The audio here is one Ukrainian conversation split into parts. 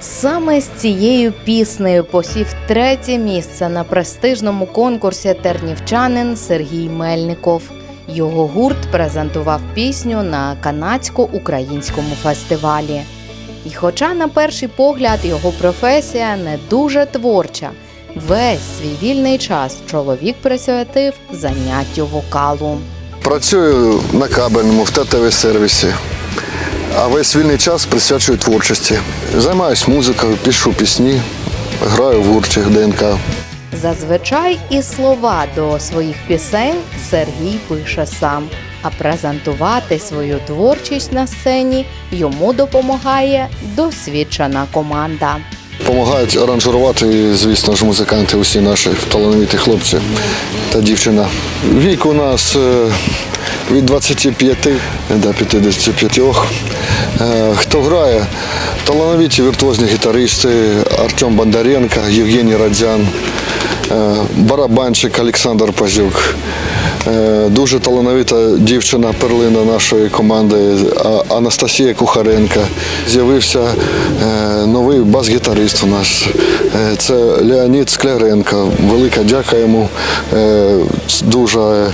Саме з цією піснею посів третє місце на престижному конкурсі тернівчанин Сергій Мельников. Його гурт презентував пісню на канадсько-українському фестивалі. І хоча на перший погляд його професія не дуже творча, весь свій вільний час чоловік присвятив заняттю вокалу. Працюю на кабельному в ТТВ сервісі, а весь вільний час присвячую творчості. Займаюсь музикою, пишу пісні, граю в гурті ДНК. Зазвичай і слова до своїх пісень Сергій пише сам, а презентувати свою творчість на сцені йому допомагає досвідчена команда. Помагають аранжувати, звісно ж, музиканти, усі наші талановиті хлопці та дівчина. Вік у нас е, від 25 до 55. Е, Хто грає? Талановиті віртуозні гітаристи Артем Бондаренко, Євгеній Радзян, е, барабанщик Олександр Пазюк. Е, Дуже талановита дівчина перлина нашої команди Анастасія Кухаренка. З'явився е, новий бас-гітарист у нас. Е, Це Леонід Скляренко. Велика дяка йому. Дуже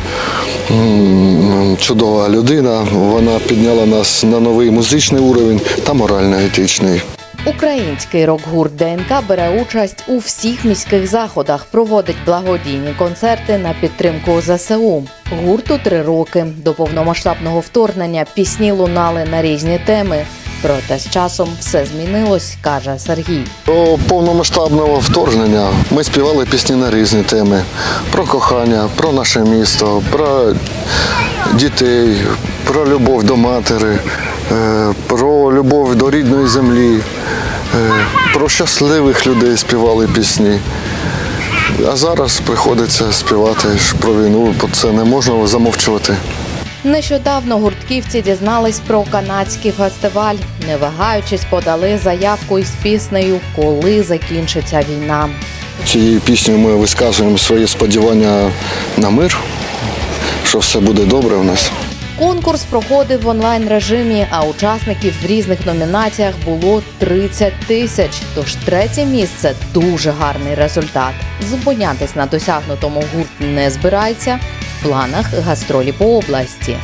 чудова людина. Вона підняла нас на новий музичний уровень та морально-етичний. Український рок-гурт ДНК бере участь у всіх міських заходах, проводить благодійні концерти на підтримку ЗСУ. Гурту три роки. До повномасштабного вторгнення пісні лунали на різні теми. Проте з часом все змінилось, каже Сергій. До повномасштабного вторгнення ми співали пісні на різні теми: про кохання, про наше місто, про дітей, про любов до матері, е, про любов до рідної землі, про щасливих людей співали пісні. А зараз приходиться співати ж про війну, бо це не можна замовчувати. Нещодавно гуртківці дізнались про канадський фестиваль. Не вагаючись, подали заявку із піснею Коли закінчиться війна. Цією піснею ми висказуємо свої сподівання на мир, що все буде добре в нас. Конкурс проходив в онлайн режимі, а учасників в різних номінаціях було 30 тисяч. Тож третє місце дуже гарний результат. Зупинятись на досягнутому гурт не збирається. В планах гастролі по області.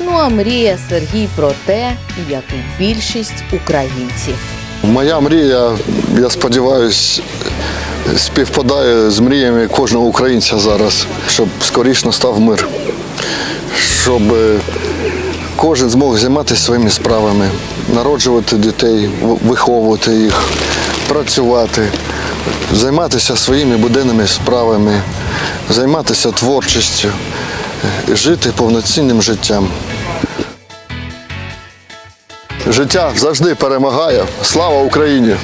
Ну а мріє Сергій про те, як і більшість українців. Моя мрія, я сподіваюся, співпадає з мріями кожного українця зараз, щоб скоріше настав мир, щоб е, кожен змог займатися своїми справами, народжувати дітей, виховувати їх, працювати, займатися своїми буденними справами, займатися творчістю, е, жити повноцінним життям. Життя завжди перемагає. Слава Україні!